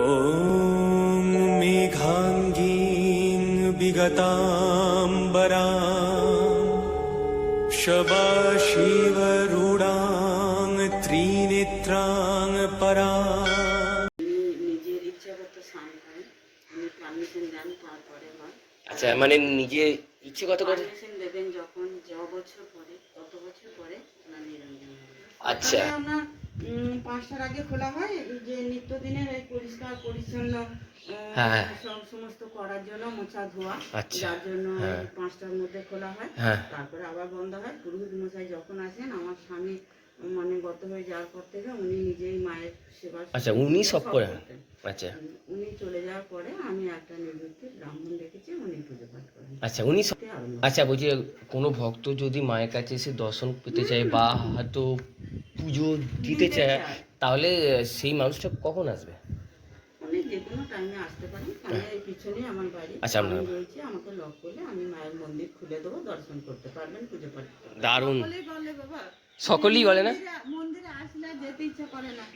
ॐ मेघाङ्गीं विगताम्बरा शबाशिवरूढां त्रिनेत्रां परा উনি নিজের ইচ্ছাগত স্নান করেন উনি পারমিশন দেন তারপরে হয় আচ্ছা মানে নিজে ইচ্ছে কত করে পারমিশন দেবেন যখন য বছর পরে তত বছর পরে ওনার নিরঞ্জন হবে আচ্ছা সকালে আমরা উম, পাঁচটার আগে খোলা হয় যে নিত্যদিনের এই পরিষ্কার পরিচ্ছন্ন আহ, হ্যাঁ। সব সমস্ত করার জন্য মোছা ধোয়া আচ্ছা, যার জন্য হ্যাঁ। পাঁচটার মধ্যে খোলা হয় হ্যাঁ তারপরে আবার বন্ধ হয় পুরোহিত মশাই যখন আসেন আমার স্বামী মানে গত হয়ে যাওয়ার পর থেকে উনি নিজেই মায়ের সেবা আচ্ছা, উনি সব করেন? আচ্ছা উনি চলে যাওয়ার পরে আমি একটা নিযুক্তি ব্রাহ্মণ রেখেছি উনি পুজো পাঠ করেন আচ্ছা উনি। আচ্ছা বলছি কোনো ভক্ত যদি মায়ের কাছে এসে দর্শন পেতে চায় বা হয়তো পুজো দিতে চায় তাহলে সেই মানুষটা কখন আসবে? যে কোনো টাইমে আসতে পারেন। পিছনে আমার বাড়ি। আচ্ছা, আপনার-। দারুণ। সকলেই বলে না?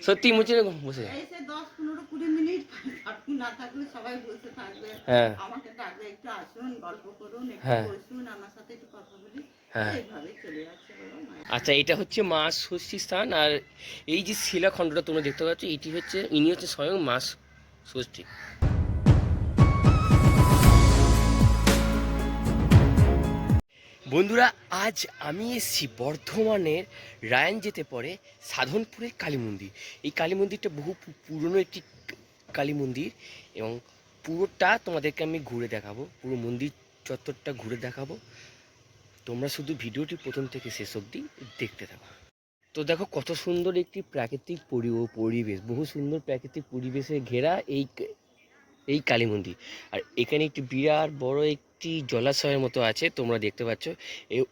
সত্যি মুচে বসে হ্যাঁ। হ্যাঁ। আচ্ছা এটা হচ্ছে মা ষষ্ঠী স্থান, আর এই যে শিলাখণ্ডটা তোমরা দেখতে পাচ্ছ, এটি হচ্ছে, ইনি হচ্ছে স্বয়ং মা ষষ্ঠী। বন্ধুরা, আজ আমি এসেছি বর্ধমানের রায়ন যেতে পরে সাধনপুরের কালী মন্দির। এই কালী মন্দিরটা বহু পুরনো একটি কালী মন্দির এবং পুরোটা তোমাদেরকে আমি ঘুরে দেখাবো, পুরো মন্দির চত্বরটা ঘুরে দেখাবো। তোমরা শুধু ভিডিওটি প্রথম থেকে শেষ অবধি দেখতে থাকো। তো দেখো কত সুন্দর একটি প্রাকৃতিক পরি পরিবেশ, বহু সুন্দর প্রাকৃতিক পরিবেশে ঘেরা এই এই কালী মন্দির। আর এখানে একটি বিরাট বড় একটি জলাশয়ের মতো আছে, তোমরা দেখতে পাচ্ছ।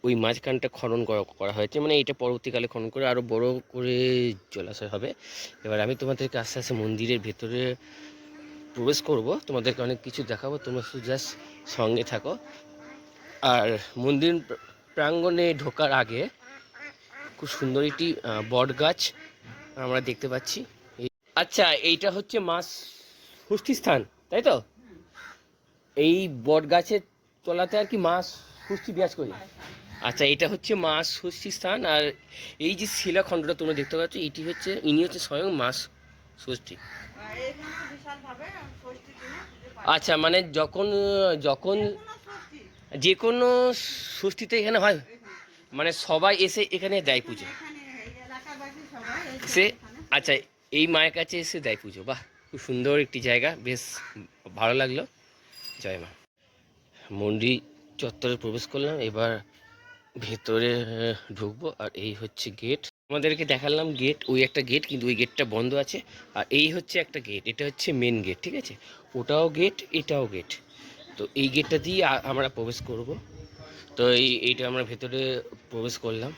ওই মাঝখানটা খনন করা হয়েছে মানে এটা পরবর্তীকালে খনন করে আরও বড় করে জলাশয় হবে। এবার আমি তোমাদেরকে আস্তে আস্তে মন্দিরের ভেতরে প্রবেশ করব। তোমাদেরকে অনেক কিছু দেখাবো, তোমরা শুধু জাস্ট সঙ্গে থাকো। আর মন্দির প্রাঙ্গণে ঢোকার আগে খুব সুন্দর একটি বট গাছ আমরা দেখতে পাচ্ছি। আচ্ছা এইটা হচ্ছে মাস ষষ্ঠী স্থান তাই তো? এই বট গাছের তলাতে আর কি মাস ষষ্ঠী বিরাজ করি। আচ্ছা এটা হচ্ছে মাস ষষ্ঠী স্থান আর এই যে শিলাখণ্ডটা তোমরা দেখতে পাচ্ছ এটি হচ্ছে ইনি হচ্ছে স্বয়ং মাস ষষ্ঠী। পাঠ আচ্ছা মানে যখন যখন যে কোনো ষষ্ঠীতে এখানে হয়? মানে সবাই এসে এখানে দেয় পুজো? সে আচ্ছা এই মায়ের কাছে এসে দেয় পুজো। বাহ, খুব সুন্দর একটি জায়গা, বেশ ভালো লাগল। জয় মা। মন্দির চত্বরে প্রবেশ করলাম, এবার ভেতরে ঢুকবো, আর এই হচ্ছে গেট। আমাদেরকে দেখালাম গেট, ওই একটা গেট, কিন্তু ওই গেটটা বন্ধ আছে। আর এই হচ্ছে একটা গেট, এটা হচ্ছে মেন গেট ঠিক আছে? ওটাও গেট, এটাও গেট। তো এই গেটটা দিয়ে আমরা প্রবেশ করব। তো এই এইটা আমরা ভেতরে প্রবেশ করলাম।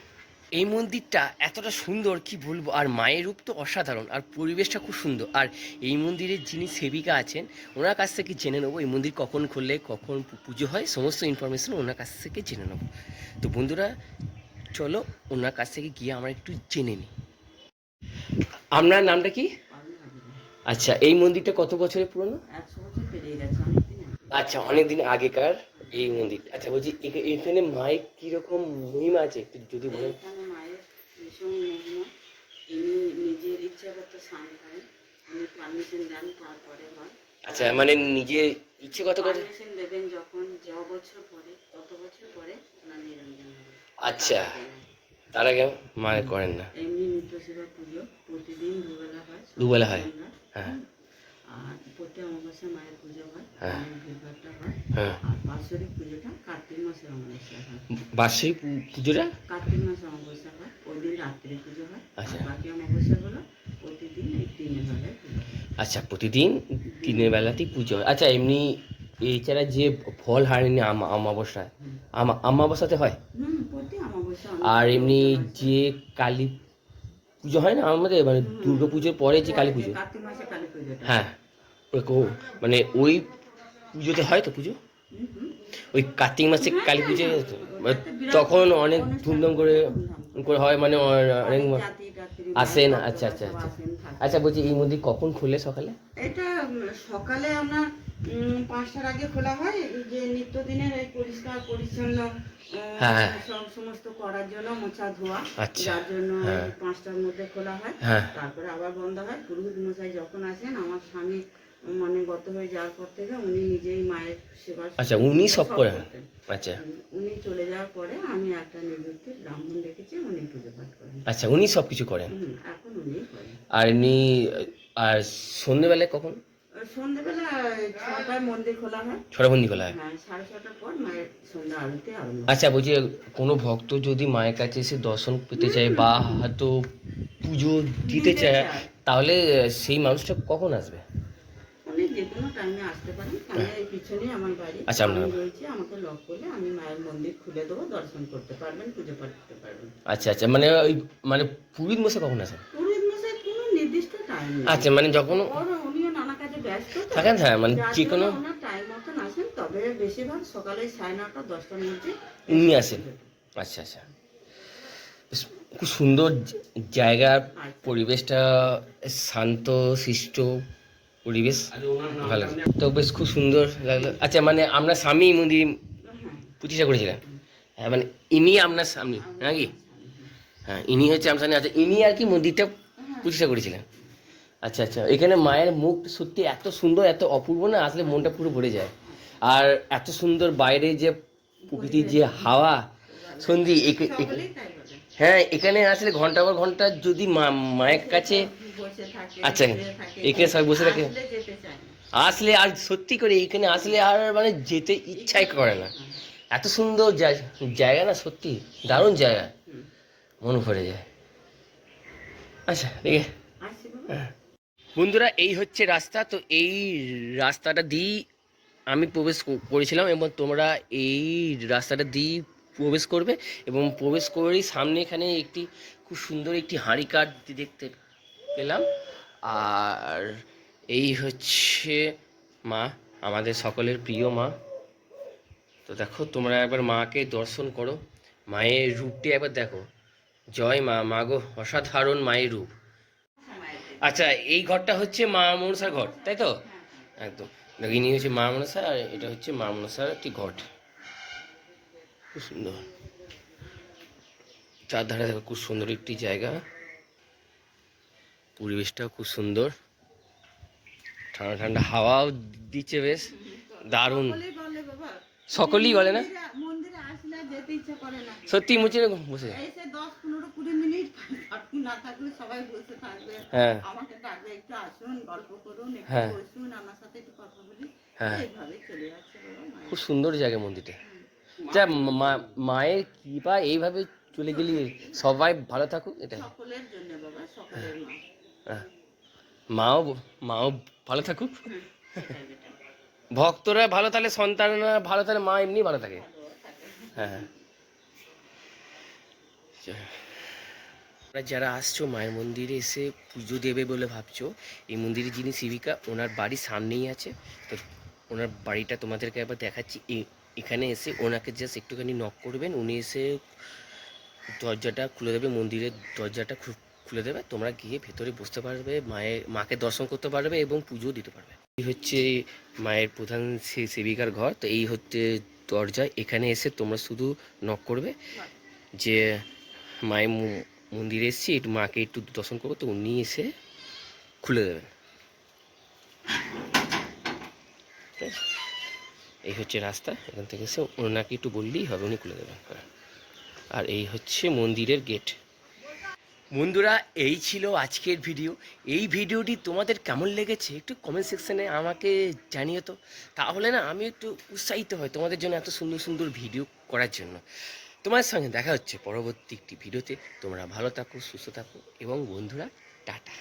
এই মন্দিরটা এতটা সুন্দর কি বলব? আর মায়ের রূপ তো অসাধারণ আর পরিবেশটা খুব সুন্দর। আর এই মন্দিরের যিনি সেবিকা আছেন ওনার কাছ থেকে জেনে নেব এই মন্দির কখন খুললে কখন পুজো হয় সমস্ত ইনফরমেশন ওনার কাছ থেকে জেনে নেব। তো বন্ধুরা চলো ওনার কাছ থেকে গিয়ে আমরা একটু জেনে নিই। আপনার নামটা কি? আচ্ছা এই মন্দিরটা কত বছরের পুরনো? একশো বছর পেরিয়ে গেছে। আচ্ছা অনেকদিন আগেকার এই মন্দির। আচ্ছা বলছি এখা- এখানে মায়ের কীরকম মহিমা আছে? একটু যদি বলেন। মায়ের ভীষণ মহিমা। ইনি নিজের ইচ্ছাগত স্নান করেন। উনি পারমিশন দেন তারপরে হয়। আচ্ছা মানে নিজে ইচ্ছে কত করে? পারমিশন দেবেন যখন য বছর পরে তত বছর পরে ওনার নিরঞ্জন হবে। আচ্ছা তার আগে মায়ের করেন না। এমনি নিত্য সেবা পুজো প্রতিদিন দুবেলা হয়। দুবেলা হয়। হ্যাঁ। বার্ষিক পু- পুজোটা কার্তিক মাসে অমাবস্যা হয়। ওই দিন রাত্রে পুজো হয়। আচ্ছা। বাকি অমাবস্যাগুলো প্রতিদিন এই দিনের বেলায় আচ্ছা প্রতিদিন দিনের বেলাতেই পুজো হয়। আচ্ছা এমনি এছাড়া যে ফল হারেনি অমাবস্যায় আমা- অমাবস্যাতে হয়? আর এমনি যে কালী পুজো হয় না আমাদের? মানে দুর্গা পুজোর পরে যে কালী পুজো? মাসে কালী পুজোটা। হ্যাঁ। মানে ওই পুজোতে হয় তো পুজো। ওই কার্তিক মাসে হ্যাঁ, কালী হ্যাঁ, পুজো হ্যাঁ। তখন অনেক ধুমধাম করে করে হয় মানে অনেক অনেক আসেন, আচ্ছা, আচ্ছা, আচ্ছা। আচ্ছা বলছি এই মন্দির কখন খুলে সকালে এটা সকালে আমরা পাঁচটার আগে খোলা হয় যে নিত্যদিনের এই পরিষ্কার পরিচ্ছন্ন হ্যাঁ। সমস্ত করার জন্য মোছা ধোয়া আচ্ছা, যার জন্য হ্যাঁ। পাঁচটার মধ্যে খোলা হয় হ্যাঁ তারপরে আবার বন্ধ হয় পুরোহিত মশাই যখন আসেন আমার স্বামী মানে গত হয়ে যাওয়ার পর থেকে উনি নিজেই মায়ের সেবা আচ্ছা, উনি সব করেন? আচ্ছা। উনি চলে যাওয়ার পরে আমি একটা ব্রাহ্মণ রেখেছি উনি পুজো পাঠ করেন। আচ্ছা উনি সব কিছু করেন? এখন উনি করেন। আর এমনি আর সন্ধ্যেবেলায় কখন? সন্ধ্যেবেলা ছটায় মন্দির খোলা হয়। ছটা বন্দি খোলা সাড়ে ছটার পর মায়ের সন্ধ্যা আরতি আরম্ভ আচ্ছা বলছি কোনো ভক্ত যদি মায়ের কাছে এসে দর্শন পেতে চায় বা হয়তো পুজো দিতে চায়। তাহলে সেই মানুষটা কখন আসবে? টাইমে আসতে পারেন আমি পিছনে আমার বাড়ি। আচ্ছা, আমি রয়েছি আমাকে লক করলে আমি মায়ের মন্দির খুলে দেবো দর্শন করতে পারবেন পুজো করতে পারবেন। আচ্ছা আচ্ছা মানে ওই মানে পুরীর মশাই কখন আসেন? পুরোহিত মশাই কোনো নির্দিষ্ট টাইম নেই। আচ্ছা মানে যখন উনিও নানা কাজে ব্যস্ত থাকেন হ্যাঁ মানে যে কোনো টাইম মতন আসেন তবে বেশিরভাগ সকালে সাড়ে নটা দশটার মধ্যে উনি আসেন। আচ্ছা আচ্ছা। খুব সুন্দর জ- জায়গা পরিবেশটা শান্ত শিষ্ট। পরিবেশ ভালো তো বেশ খুব সুন্দর লাগল। আচ্ছা মানে আমরা স্বামী মন্দির হ্যাঁ প্রতিষ্ঠা করেছিলেন হ্যাঁ মানে ইনি আপনার স্বামী নাকি হ্যাঁ ইনি হচ্ছে আমার স্বামী। আচ্ছা ইনি আর কি মন্দিরটা প্রতিষ্ঠা করেছিলেন। আচ্ছা আচ্ছা এখানে মায়ের মুখ সত্যি এত সুন্দর এত অপূর্ব না আসলে মনটা পুরো ভরে যায়। আর এত সুন্দর বাইরে যে প্রকৃতির যে হাওয়া সন্ধি হ্যাঁ এখানে আসলে ঘণ্টা পর ঘণ্টা যদি মা- মায়ের কাছে আচ্ছা, এখানে সবাই বসে থাকে? আসলে আর সত্যি করে এখানে আসলে আর মানে যেতে ইচ্ছাই করে না। এত সুন্দর জায়গা না সত্যি দারুণ জায়গা। মন ভরে যায়। আচ্ছা আসছি বাবা। বন্ধুরা এই হচ্ছে রাস্তা। তো এই রাস্তাটা দিয়েই আমি প্রবেশ করেছিলাম এবং তোমরা এই রাস্তাটা দিয়েই প্রবেশ করবে এবং প্রবেশ করেই সামনে এখানে একটি খুব সুন্দর একটি হাঁড়ি কাঠ দেখতে পেলাম। আর এই হচ্ছে মা, আমাদের সকলের প্রিয় মা। তো দেখো, তোমরা একবার মাকে দর্শন করো। মায়ের রূপটি একবার দেখো। জয় মা মা গো, অসাধারণ মায়ের রূপ। আচ্ছা এই ঘরটা হচ্ছে মা মনসার ঘর, তাই তো? একদম। ইনি হচ্ছে মা মনসা, আর এটা হচ্ছে মা মনসার একটি ঘট। খুব সুন্দর। চারধারে দেখো, খুব সুন্দর একটি জায়গা। পরিবেশটাও খুব সুন্দর। ঠান্ডা ঠান্ডা হাওয়াও দিচ্ছে বেশ। দারুণ। সকলেই বলে না? সত্যি মুচে বসে? হ্যাঁ। হ্যাঁ। হ্যাঁ। খুব সুন্দর জায়গা মন্দিরটা। যা মায়ের কৃপা, এইভাবে চলে গেলি সবাই ভালো থাকুক এটা সকলের জন্য বাবা, সকলের। মাও মাও ভালো থাকুক। ভক্তরা ভালো তাহলে সন্তানরা ভালো তাহলে মা এমনি ভালো থাকে। হ্যাঁ। যারা আসছো মায়ের মন্দিরে এসে পুজো দেবে বলে ভাবছ, এই মন্দিরের যিনি শিবিকা ওনার বাড়ির সামনেই আছে। তো ওনার বাড়িটা তোমাদেরকে একবার দেখাচ্ছি। এখানে এসে ওনাকে জাস্ট একটুখানি নক করবেন। উনি এসে দরজাটা খুলে দেবে, মন্দিরের দরজাটা খু- খুলে দেবে, তোমরা গিয়ে ভেতরে বসতে পারবে মায়ের মাকে দর্শন করতে পারবে এবং পুজো দিতে পারবে। এই হচ্ছে মায়ের প্রধান সেবিকার ঘর, তো এই হচ্ছে দরজা, এখানে এসে তোমরা শুধু নক করবে যে মায়ের মন্দিরে এসেছি, একটু মাকে একটু দর্শন করব, তো উনি এসে খুলে দেবেন। এই হচ্ছে রাস্তা, এখান থেকে এসে ওনাকে একটু বললেই হবে, উনি খুলে দেবেন। আর এই হচ্ছে মন্দিরের গেট বন্ধুরা, এই ছিল আজকের ভিডিও এই ভিডিওটি তোমাদের কেমন লেগেছে একটু কমেন্ট সেকশানে আমাকে জানিও তো। তাহলে না, আমি একটু উৎসাহিত হই তোমাদের জন্য এত সুন্দর সুন্দর ভিডিও করার জন্য। তোমার সঙ্গে দেখা হচ্ছে পরবর্তী একটি ভিডিওতে তোমরা ভালো থাকো, সুস্থ থাকো এবং বন্ধুরা, টাটা।